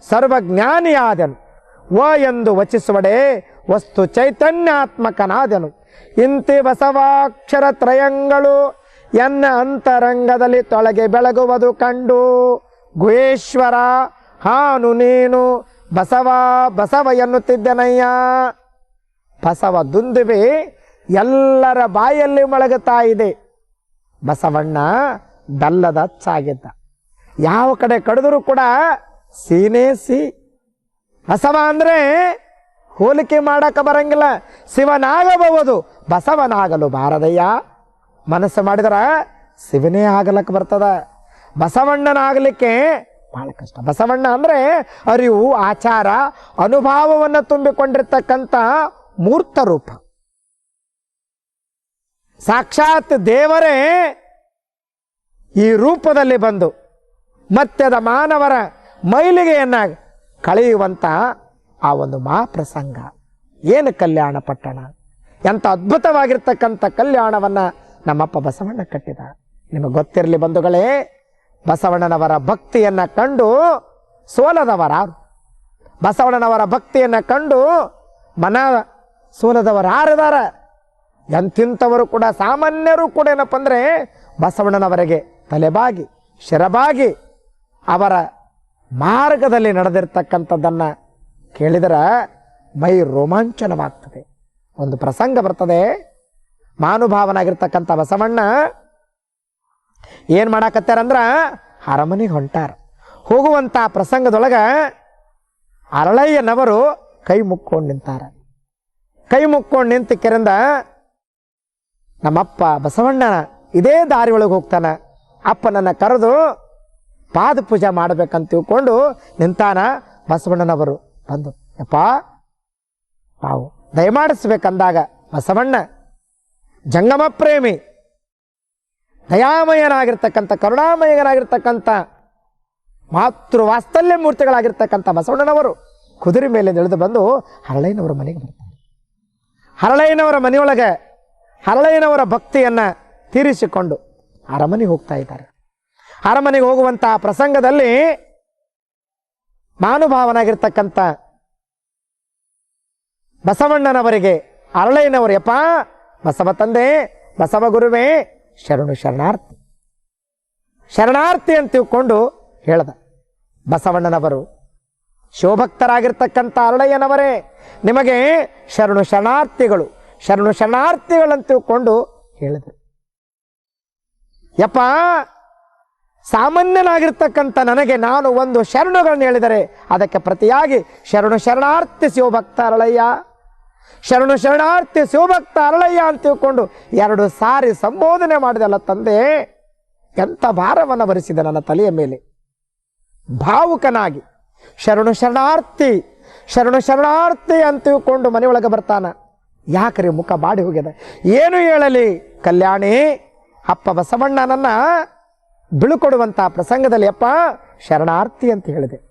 ಸರ್ವಜ್ಞಾನಿಯಾದನು. ವ ಎಂದು ವಚಿಸುವಡೆ ವಸ್ತು ಚೈತನ್ಯಾತ್ಮಕನಾದನು. ಇಂತಿ ಬಸವಾಕ್ಷರ ತ್ರಯಂಗಳು ಎನ್ನ ಅಂತರಂಗದಲ್ಲಿ ತೊಳಗೆ ಬೆಳಗುವುದು ಕಂಡು, ಗುಹೇಶ್ವರ, ಹಾನು ನೀನು, ಬಸವ ಬಸವ ಎನ್ನುತ್ತಿದ್ದನಯ್ಯ. ಬಸವ ದುಂದುವೆ ಎಲ್ಲರ ಬಾಯಲ್ಲಿ ಮೊಳಗುತ್ತಾ ಇದೆ. ಬಸವಣ್ಣ ಬೆಲ್ಲದ ಅಚ್ಚಾಗಿದ್ದ. ಯಾವ ಕಡೆ ಕಡಿದರೂ ಕೂಡ ಸೀನೇ ಸಿ. ಬಸವ ಅಂದ್ರೆ ಹೋಲಿಕೆ ಮಾಡಕ್ಕೆ ಬರಂಗಿಲ್ಲ. ಶಿವನಾಗಬಹುದು. ಬಸವನಾಗಲು ಬಾರದಯ್ಯ. ಮನಸ್ಸು ಮಾಡಿದ್ರ ಶಿವನೇ ಆಗಲಕ್ಕೆ ಬರ್ತದ. ಬಸವಣ್ಣನಾಗಲಿಕ್ಕೆ ಬಹಳ ಕಷ್ಟ. ಬಸವಣ್ಣ ಅಂದರೆ ಅರಿವು, ಆಚಾರ, ಅನುಭವವನ್ನು ತುಂಬಿಕೊಂಡಿರ್ತಕ್ಕಂಥ ಮೂರ್ತ ರೂಪ. ಸಾಕ್ಷಾತ್ ದೇವರೇ ಈ ರೂಪದಲ್ಲಿ ಬಂದು ಮತ್ಯದ ಮಾನವರ ಮೈಲಿಗೆಯನ್ನ ಕಳೆಯುವಂತ ಆ ಒಂದು ಮಹಾಪ್ರಸಂಗ. ಏನು ಕಲ್ಯಾಣ ಪಟ್ಟಣ? ಎಂಥ ಅದ್ಭುತವಾಗಿರ್ತಕ್ಕಂಥ ಕಲ್ಯಾಣವನ್ನ ನಮ್ಮಪ್ಪ ಬಸವಣ್ಣ ಕಟ್ಟಿದ. ನಿಮಗೆ ಗೊತ್ತಿರಲಿ ಬಂಧುಗಳೇ, ಬಸವಣ್ಣನವರ ಭಕ್ತಿಯನ್ನ ಕಂಡು ಸೋಲದವರಾರು ಬಸವಣ್ಣನವರ ಭಕ್ತಿಯನ್ನ ಕಂಡು ಮನ ಸೋಲದವರಾರಿದಾರ ಎಂತಿಂಥವರು ಕೂಡ ಸಾಮಾನ್ಯರು ಕೂಡ ಏನಪ್ಪ ಅಂದರೆ ಬಸವಣ್ಣನವರಿಗೆ ತಲೆಬಾಗಿ, ಶಿರಬಾಗಿ ಅವರ ಮಾರ್ಗದಲ್ಲಿ ನಡೆದಿರ್ತಕ್ಕಂಥದ್ದನ್ನು ಕೇಳಿದರೆ, ಮೈ ರೋಮಾಂಚನವಾಗ್ತದೆ. ಒಂದು ಪ್ರಸಂಗ ಬರ್ತದೆ. ಮಾನುಭಾವನಾಗಿರ್ತಕ್ಕಂಥ ಬಸವಣ್ಣ ಏನು ಮಾಡಾಕತ್ತಾರಂದ್ರೆ ಅರಮನೆಗೆ ಹೊಂಟಾರ. ಹೋಗುವಂಥ ಪ್ರಸಂಗದೊಳಗೆ ಅರಳಯ್ಯನವರು ಕೈ ಮುಕ್ಕೊಂಡು ನಿಂತಾರ. ಕೈ ಮುಕ್ಕೊಂಡು ನಿಂತ ಕೆರಿಂದ ನಮ್ಮಪ್ಪ ಬಸವಣ್ಣನ ಇದೇ ದಾರಿ ಒಳಗೆ ಹೋಗ್ತಾನೆ. ಅಪ್ಪನನ್ನು ಕರೆದು ಪಾದ ಪೂಜೆ ಮಾಡಬೇಕಂತ ತಿಳ್ಕೊಂಡು ನಿಂತಾನ ಬಸವಣ್ಣನವರು. ಬಂದು, ಯಪ್ಪ ತಾವು ದಯಮಾಡಿಸ್ಬೇಕಂದಾಗ ಬಸವಣ್ಣ, ಜಂಗಮ ಪ್ರೇಮಿ, ದಯಾಮಯನಾಗಿರ್ತಕ್ಕಂಥ, ಕರುಣಾಮಯನಾಗಿರ್ತಕ್ಕಂಥ ಮಾತೃ ವಾಸ್ತಲ್ಯ ಮೂರ್ತಿಗಳಾಗಿರ್ತಕ್ಕಂಥ ಬಸವಣ್ಣನವರು ಕುದುರೆ ಮೇಲೆ ಇಳಿದು ಬಂದು ಹರಳಯ್ಯನವರ ಮನೆಗೆ ಬರ್ತಾರೆ. ಹರಳಯ್ಯನವರ ಮನೆಯೊಳಗೆ ಹರಳಯ್ಯನವರ ಭಕ್ತಿಯನ್ನು ತೀರಿಸಿಕೊಂಡು ಅರಮನೆಗೆ ಹೋಗ್ತಾ ಇದ್ದಾರೆ. ಅರಮನೆಗೆ ಹೋಗುವಂಥ ಪ್ರಸಂಗದಲ್ಲಿ ಮಾನುಭಾವನಾಗಿರ್ತಕ್ಕಂಥ ಬಸವಣ್ಣನವರಿಗೆ ಅರಳಯ್ಯನವರು, ಯಪ್ಪ, ಬಸವ ತಂದೆ, ಬಸವ ಗುರುವೇ, ಶರಣು ಶರಣಾರ್ಥಿ. ಶರಣಾರ್ಥಿ ಅಂತ ತಿಳ್ಕೊಂಡು ಹೇಳ್ದ ಬಸವಣ್ಣನವರು, ಶಿವಭಕ್ತರಾಗಿರ್ತಕ್ಕಂಥ ಅರಳಯ್ಯನವರೇ, ನಿಮಗೆ ಶರಣು ಶರಣಾರ್ಥಿಗಳು, ಶರಣು ಶರಣಾರ್ಥಿಗಳಂತ ತಿಳ್ಕೊಂಡು ಹೇಳಿದರು ಯಪ್ಪ ಸಾಮಾನ್ಯನಾಗಿರ್ತಕ್ಕಂಥ ನನಗೆ ನಾನು ಒಂದು ಶರಣುಗಳನ್ನು ಹೇಳಿದರೆ ಅದಕ್ಕೆ ಪ್ರತಿಯಾಗಿ ಶರಣು ಶರಣಾರ್ಥಿ ಶಿವಭಕ್ತ ಅರಳಯ್ಯ ಶರಣು ಶರಣಾರ್ಥಿ ಶಿವಭಕ್ತ ಅರಳಯ್ಯ ಅಂತ ತಿಳ್ಕೊಂಡು ಎರಡು ಸಾರಿ ಸಂಬೋಧನೆ ಮಾಡಿದಲ್ಲ ತಂದೆ, ಎಂಥ ಭಾರವನ್ನು ಭರಿಸಿದೆ ನನ್ನ ತಲೆಯ ಮೇಲೆ. ಭಾವುಕನಾಗಿ ಶರಣು ಶರಣಾರ್ಥಿ ಶರಣು ಶರಣಾರ್ಥಿ ಅಂತ ತಿಳ್ಕೊಂಡು ಮನೆಯೊಳಗೆ ಬರ್ತಾನ. ಯಾಕ್ರಿ ಮುಖ ಬಾಡಿ ಹೋಗ್ಯದ ಏನು ಹೇಳಲಿ? ಕಲ್ಯಾಣಿ, ಅಪ್ಪ ಬಸವಣ್ಣನನ್ನ ಬೀಳುಕೊಡುವಂಥ ಪ್ರಸಂಗದಲ್ಲಿ ಅಪ್ಪ ಶರಣಾರ್ಥಿ ಅಂತ ಹೇಳಿದೆ.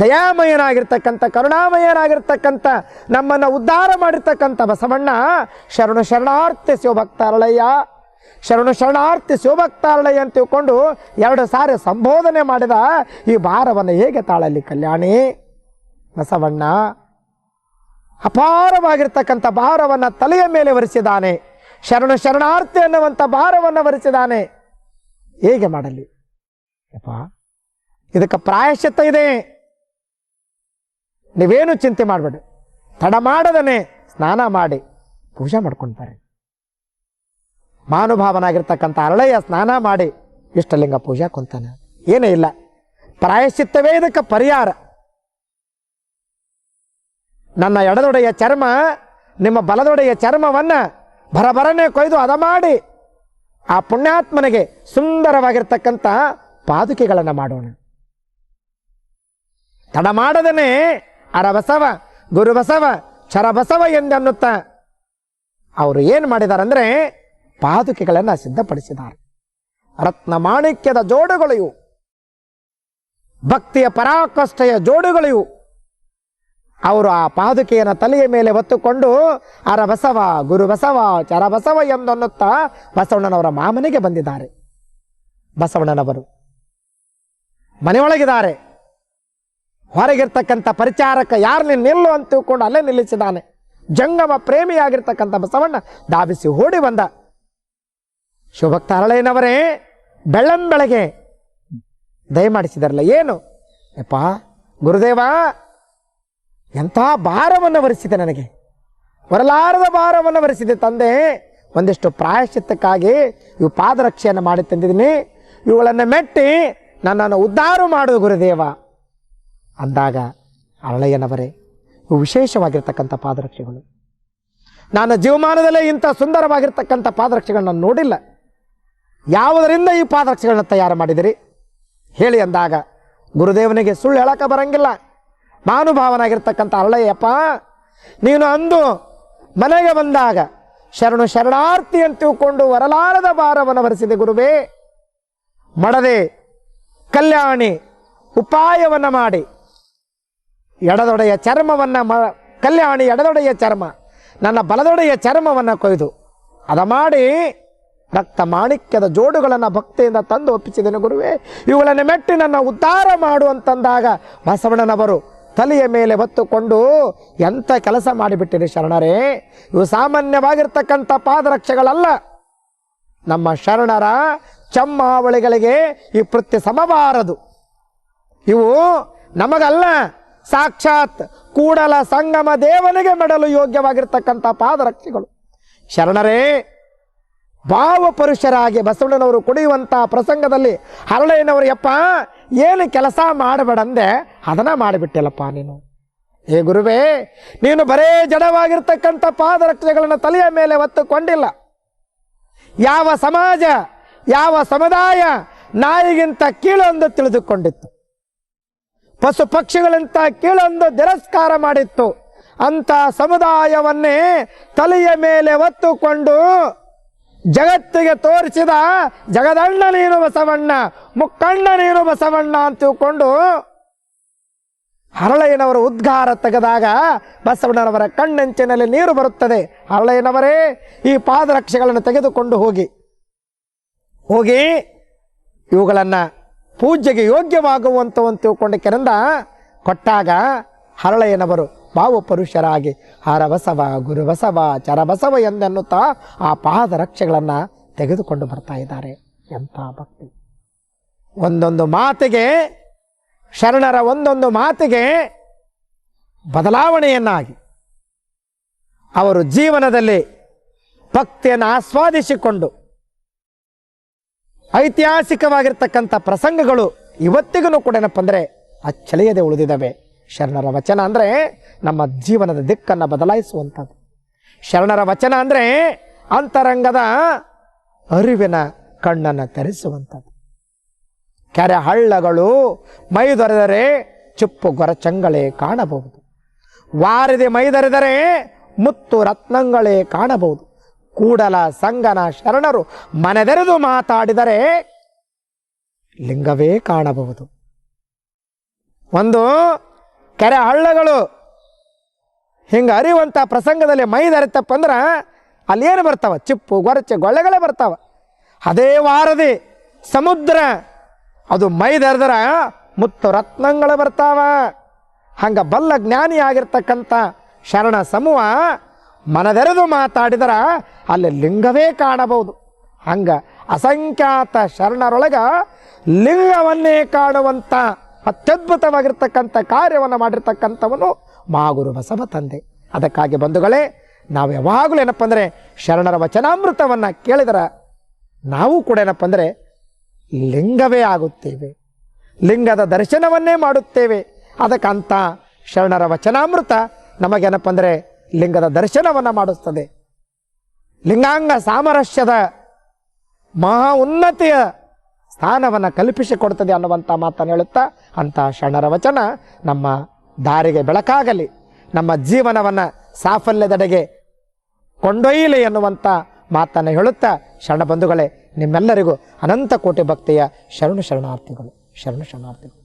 ದಯಾಮಯನಾಗಿರ್ತಕ್ಕಂಥ, ಕರುಣಾಮಯನಾಗಿರ್ತಕ್ಕಂಥ, ನಮ್ಮನ್ನ ಉದ್ಧಾರ ಮಾಡಿರ್ತಕ್ಕಂಥ ಬಸವಣ್ಣ ಶರಣು ಶರಣಾರ್ಥಿ ಶಿವಭಕ್ತಾರಳಯ್ಯ. ಶರಣ ಶರಣು ಶರಣಾರ್ಥಿ ಶಿವಭಕ್ತಾರಳಯ್ಯ ಅಂತ ತಿಳ್ಕೊಂಡು ಎರಡು ಸಾರಿ ಸಂಬೋಧನೆ ಮಾಡಿದ ಈ ಭಾರವನ್ನು ಹೇಗೆ ತಾಳಲಿ ಕಲ್ಯಾಣಿ? ಬಸವಣ್ಣ ಅಪಾರವಾಗಿರ್ತಕ್ಕಂಥ ಭಾರವನ್ನ ತಲೆಯ ಮೇಲೆ ಒರೆಸಿದ್ದಾನೆ. ಶರಣು ಶರಣಾರ್ಥಿ ಅನ್ನುವಂಥ ಭಾರವನ್ನು ವರಿಸಿದಾನೆ ಹೇಗೆ ಮಾಡಲಿ? ಅಪ್ಪ ಇದಕ್ಕೆ ಪ್ರಾಯಶ್ಚಿತ್ತ ಇದೆ. ನೀವೇನು ಚಿಂತೆ ಮಾಡಬೇಡಿ. ತಡ ಮಾಡದನೆ ಸ್ನಾನ ಮಾಡಿ ಪೂಜೆ ಮಾಡ್ಕೊಂತಾರೆ. ಮಾನುಭಾವನಾಗಿರ್ತಕ್ಕಂಥ ಅರಳಯ್ಯ ಸ್ನಾನ ಮಾಡಿ ಇಷ್ಟಲಿಂಗ ಪೂಜೆ ಕುಂತಾನೆ ಏನೂ ಇಲ್ಲ, ಪ್ರಾಯಶ್ಚಿತ್ತವೇ ಇದಕ್ಕೆ ಪರಿಹಾರ. ನನ್ನ ಎಡದೊಡೆಯ ಚರ್ಮ, ನಿಮ್ಮ ಬಲದೊಡೆಯ ಚರ್ಮವನ್ನ ಬರಬರನೆ ಕೊಯ್ದು ಅದ ಮಾಡಿ ಆ ಪುಣ್ಯಾತ್ಮನಿಗೆ ಸುಂದರವಾಗಿರ್ತಕ್ಕಂಥ ಪಾದುಕೆಗಳನ್ನು ಮಾಡೋಣ. ತಡ ಮಾಡದನೆ ಅರಬಸವ, ಗುರುಬಸವ, ಚರಬಸವ ಎಂದನ್ನುತ್ತಾ ಅವರು ಏನು ಮಾಡಿದಾರಂದ್ರೆ ಪಾದುಕೆಗಳನ್ನು ಸಿದ್ಧಪಡಿಸಿದ್ದಾರೆ. ರತ್ನ ಮಾಣಿಕ್ಯದ ಜೋಡುಗಳು ಭಕ್ತಿಯ ಪರಾಕಷ್ಟೆಯ ಜೋಡುಗಳು ಅವರು ಆ ಪಾದುಕೆಯನ್ನು ತಲೆಯ ಮೇಲೆ ಹೊತ್ತುಕೊಂಡು ಅರಬಸವ ಗುರುಬಸವ ಚರಬಸವ ಎಂದನ್ನುತ್ತಾ ಬಸವಣ್ಣನವರ ಮಾಮನೆಗೆ ಬಂದಿದ್ದಾರೆ. ಬಸವಣ್ಣನವರು ಮನೆಯೊಳಗಿದ್ದಾರೆ. ಹೊರಗಿರ್ತಕ್ಕಂಥ ಪರಿಚಾರಕ ಯಾರನ್ನ ನಿಲ್ಲು ಅಂತ ತಿಳ್ಕೊಂಡು ಅಲ್ಲೇ ನಿಲ್ಲಿಸಿದ್ದಾನೆ. ಜಂಗಮ ಪ್ರೇಮಿಯಾಗಿರ್ತಕ್ಕಂಥ ಬಸವಣ್ಣ ಧಾವಿಸಿ ಓಡಿ ಬಂದ. ಶಿವಭಕ್ತ ಅರಳಯ್ಯನವರೇ ಬೆಳ್ಳಂಬೆಳಗ್ಗೆ ದಯಮಾಡಿಸಿದಾರಲ್ಲ ಏನು? ಯಪ್ಪ, ಗುರುದೇವ ಎಂಥ ಭಾರವನ್ನು ವರಿಸಿದೆ ನನಗೆ. ಬರಲಾರದ ಭಾರವನ್ನು ವರಿಸಿದೆ ತಂದೆ. ಒಂದಿಷ್ಟು ಪ್ರಾಯಶ್ಚಿತ್ತಕ್ಕಾಗಿ ಇವು ಪಾದರಕ್ಷೆಯನ್ನು ಮಾಡಿ ತಂದಿದ್ದೀನಿ. ಇವುಗಳನ್ನು ಮೆಟ್ಟಿ ನನ್ನನ್ನು ಉದ್ಧಾರ ಮಾಡು ಗುರುದೇವ. ಅಂದಾಗ ಅರಳಯ್ಯನವರೇ, ಇವು ವಿಶೇಷವಾಗಿರ್ತಕ್ಕಂಥ ಪಾದರಕ್ಷೆಗಳು. ನಾನು ಜೀವಮಾನದಲ್ಲೇ ಇಂಥ ಸುಂದರವಾಗಿರ್ತಕ್ಕಂಥ ಪಾದರಕ್ಷೆಗಳನ್ನು ನಾನು ನೋಡಿಲ್ಲ. ಯಾವುದರಿಂದ ಈ ಪಾದರಕ್ಷೆಗಳನ್ನು ತಯಾರು ಮಾಡಿದಿರಿ? ಹೇಳಿ ಅಂದಾಗ, ಗುರುದೇವನಿಗೆ ಸುಳ್ಳು ಹೇಳಕ್ಕೆ ಬರಂಗಿಲ್ಲ. ಮಾನುಭಾವನಾಗಿರ್ತಕ್ಕಂಥ ಅರಳಯ್ಯಪ್ಪ, ನೀನು ಅಂದು ಮನೆಗೆ ಬಂದಾಗ ಶರಣು ಶರಣಾರ್ಥಿ ಅಂತ ತಿಳ್ಕೊಂಡು ವರಲಾರದ ಭಾರವನ್ನು ಬರೆಸಿದೆ ಗುರುವೇ. ಮಡದೆ ಕಲ್ಯಾಣಿ, ಉಪಾಯವನ್ನು ಮಾಡಿ. ಎಡದೊಡೆಯ ಚರ್ಮವನ್ನು ಮ, ಕಲ್ಯಾಣಿ ಎಡದೊಡೆಯ ಚರ್ಮ, ನನ್ನ ಬಲದೊಡೆಯ ಚರ್ಮವನ್ನು ಕೊಯ್ದು. ಅದ ಮಾಡಿ ರಕ್ತ ಮಾಣಿಕ್ಯದ ಜೋಡುಗಳನ್ನು ಭಕ್ತಿಯಿಂದ ತಂದು ಒಪ್ಪಿಸಿದೆನು ಗುರುವೇ. ಇವುಗಳನ್ನು ಮೆಟ್ಟಿ ನನ್ನ ಉದ್ಧಾರ ಮಾಡು ಅಂತಂದಾಗ ಬಸವಣ್ಣನವರು ತಲೆಯ ಮೇಲೆ ಹೊತ್ತುಕೊಂಡು ಎಂಥ ಕೆಲಸ ಮಾಡಿಬಿಟ್ಟಿರಿ ಶರಣರೇ? ಇವು ಸಾಮಾನ್ಯವಾಗಿರ್ತಕ್ಕಂಥ ಪಾದರಕ್ಷೆಗಳಲ್ಲ. ನಮ್ಮ ಶರಣರ ಚಮ್ಮಾವಳಿಗಳಿಗೆ ಈ ಪೃತ್ಯ ಸಮಬಾರದು ಇವು ನಮಗಲ್ಲ, ಸಾಕ್ಷಾತ್ ಕೂಡಲ ಸಂಗಮ ದೇವನಿಗೆ ಮೆಡಲು ಯೋಗ್ಯವಾಗಿರ್ತಕ್ಕಂಥ ಪಾದರಕ್ಷೆಗಳು. ಶರಣರೇ ಭಾವಪುರುಷರಾಗಿ ಬಸವಣ್ಣನವರು ಕುಡಿಯುವಂಥ ಪ್ರಸಂಗದಲ್ಲಿ ಹರಳೆಯನವರು ಯಪ್ಪ, ಏನು ಕೆಲಸ ಮಾಡಬೇಡಂದೆ? ಅದನ್ನ ಮಾಡಿಬಿಟ್ಟಿಲ್ಲಪ್ಪ ನೀನು. ಏ ಗುರುವೇ, ನೀನು ಬರೇ ಜಡವಾಗಿರ್ತಕ್ಕಂಥ ಪಾದರಕ್ಷೆಗಳನ್ನು ತಲೆಯ ಮೇಲೆ ಒತ್ತುಕೊಂಡಿಲ್ಲ ಯಾವ ಸಮಾಜ, ಯಾವ ಸಮುದಾಯ ನಾಯಿಗಿಂತ ಕೀಳೊಂದು ತಿಳಿದುಕೊಂಡಿತ್ತು. ಪಶು ಪಕ್ಷಿಗಳಂತ ಕೀಳೊಂದು ತಿರಸ್ಕಾರ ಮಾಡಿತ್ತು. ಅಂತ ಸಮುದಾಯವನ್ನೇ ತಲೆಯ ಮೇಲೆ ಹೊತ್ತುಕೊಂಡು ಜಗತ್ತಿಗೆ ತೋರಿಸಿದ ಜಗದಣ್ಣ ನೀನು ಬಸವಣ್ಣ, ಮುಕ್ಕಣ್ಣ ನೀನು ಬಸವಣ್ಣ ಅಂತ ತಿಳ್ಕೊಂಡು ಹರಳಯ್ಯನವರ ಉದ್ಗಾರ ತೆಗೆದಾಗ ಬಸವಣ್ಣನವರ ಕಣ್ಣಂಚಿನಲ್ಲಿ ನೀರು ಬರುತ್ತದೆ. ಹರಳಯ್ಯನವರೇ, ಈ ಪಾದರಕ್ಷೆಗಳನ್ನು ತೆಗೆದುಕೊಂಡು ಹೋಗಿ. ಹೋಗಿ ಇವುಗಳನ್ನು ಪೂಜೆಗೆ ಯೋಗ್ಯವಾಗುವಂತ ತಿಳ್ಕೊಂಡು ಕೆರೆಂದ ಕೊಟ್ಟಾಗ ಹರಳಯ್ಯನವರು ಭಾವಪುರುಷರಾಗಿ ಹರಬಸವ, ಗುರುಬಸವ, ಚರಬಸವ ಎಂದೆನ್ನುತ್ತಾ ಆ ಪಾದ ರಕ್ಷೆಗಳನ್ನು ತೆಗೆದುಕೊಂಡು ಬರ್ತಾ ಇದ್ದಾರೆ. ಎಂಥ ಭಕ್ತಿ. ಒಂದೊಂದು ಮಾತಿಗೆ, ಶರಣರ ಒಂದೊಂದು ಮಾತಿಗೆ ಬದಲಾವಣೆಯನ್ನಾಗಿ ಅವರು ಜೀವನದಲ್ಲಿ ಭಕ್ತಿಯನ್ನು ಆಸ್ವಾದಿಸಿಕೊಂಡು ಐತಿಹಾಸಿಕವಾಗಿರ್ತಕ್ಕಂಥ ಪ್ರಸಂಗಗಳು ಇವತ್ತಿಗೂ ಕೂಡ ಏನಪ್ಪ ಅಂದರೆ ಅಚ್ಚಳಿಯದೆ ಉಳಿದಿದ್ದಾವೆ. ಶರಣರ ವಚನ ಅಂದರೆ ನಮ್ಮ ಜೀವನದ ದಿಕ್ಕನ್ನು ಬದಲಾಯಿಸುವಂಥದ್ದು. ಶರಣರ ವಚನ ಅಂದರೆ ಅಂತರಂಗದ ಅರಿವಿನ ಕಣ್ಣನ್ನು ತರಿಸುವಂಥದ್ದು. ಕೆರೆ ಹಳ್ಳಗಳು ಮೈದೊರೆದರೆ ಚುಪ್ಪು ಗೊರಚಂಗಳೇ ಕಾಣಬಹುದು. ವಾರದೆ ಮೈದರೆದರೆ ಮುತ್ತು ರತ್ನಗಳೇ ಕಾಣಬಹುದು. ಕೂಡಲ ಸಂಗನ ಶರಣರು ಮನೆದೆರೆದು ಮಾತಾಡಿದರೆ ಲಿಂಗವೇ ಕಾಣಬಹುದು. ಒಂದು ಕೆರೆ ಹಳ್ಳಗಳು. ಹಿಂಗೆ ಅರಿಯುವಂಥ ಪ್ರಸಂಗದಲ್ಲಿ ಮೈದರಿತಪ್ಪ ಅಂದ್ರೆ ಏನು ಬರ್ತಾವ? ಚಿಪ್ಪು, ಗೊರಚೆ, ಗೊಳ್ಳೆಗಳೇ ಬರ್ತಾವೆ. ಅದೇ ವಾರದಿ ಸಮುದ್ರ, ಅದು ಮೈದೆರೆದ್ರ ಮುತ್ತು ರತ್ನಗಳು ಬರ್ತಾವ. ಹಂಗೆ ಬಲ್ಲ ಜ್ಞಾನಿ ಆಗಿರ್ತಕ್ಕಂಥ ಶರಣ ಸಮೂಹ ಮನದೆರೆದು ಮಾತಾಡಿದ್ರೆ ಅಲ್ಲಿ ಲಿಂಗವೇ ಕಾಣಬಹುದು. ಹಂಗ ಅಸಂಖ್ಯಾತ ಶರಣರೊಳಗ ಲಿಂಗವನ್ನೇ ಕಾಣುವಂಥ ಅತ್ಯದ್ಭುತವಾಗಿರ್ತಕ್ಕಂಥ ಕಾರ್ಯವನ್ನು ಮಾಡಿರ್ತಕ್ಕಂಥವನು ಮಾಗುರು ಬಸವ ತಂದೆ. ಅದಕ್ಕಾಗಿ ಬಂಧುಗಳೇ, ನಾವು ಯಾವಾಗಲೂ ಏನಪ್ಪ ಅಂದರೆ ಶರಣರ ವಚನಾಮೃತವನ್ನು ಕೇಳಿದರೆ ನಾವು ಕೂಡ ಏನಪ್ಪ ಅಂದರೆ ಲಿಂಗವೇ ಆಗುತ್ತೇವೆ. ಲಿಂಗದ ದರ್ಶನವನ್ನೇ ಮಾಡುತ್ತೇವೆ. ಅದಕ್ಕಂಥ ಶರಣರ ವಚನಾಮೃತ ನಮಗೇನಪ್ಪ ಅಂದರೆ ಲಿಂಗದ ದರ್ಶನವನ್ನು ಮಾಡಿಸ್ತದೆ. ಲಿಂಗಾಂಗ ಸಾಮರಸ್ಯದ ಮಹಾ ಉನ್ನತಿಯ ಸ್ಥಾನವನ್ನು ಕಲ್ಪಿಸಿಕೊಡ್ತದೆ ಅನ್ನುವಂಥ ಮಾತನ್ನು ಹೇಳುತ್ತಾ ಅಂಥ ಶರಣರ ವಚನ ನಮ್ಮ ದಾರಿಗೆ ಬೆಳಕಾಗಲಿ, ನಮ್ಮ ಜೀವನವನ್ನು ಸಾಫಲ್ಯದೆಡೆಗೆ ಕೊಂಡೊಯ್ಯಲಿ ಎನ್ನುವಂಥ ಮಾತನ್ನು ಹೇಳುತ್ತಾ ಶರಣ ಬಂಧುಗಳೇ, ನಿಮ್ಮೆಲ್ಲರಿಗೂ ಅನಂತ ಕೋಟಿ ಭಕ್ತಿಯ ಶರಣು ಶರಣಾರ್ಥಿಗಳು ಶರಣು ಶರಣಾರ್ಥಿಗಳು.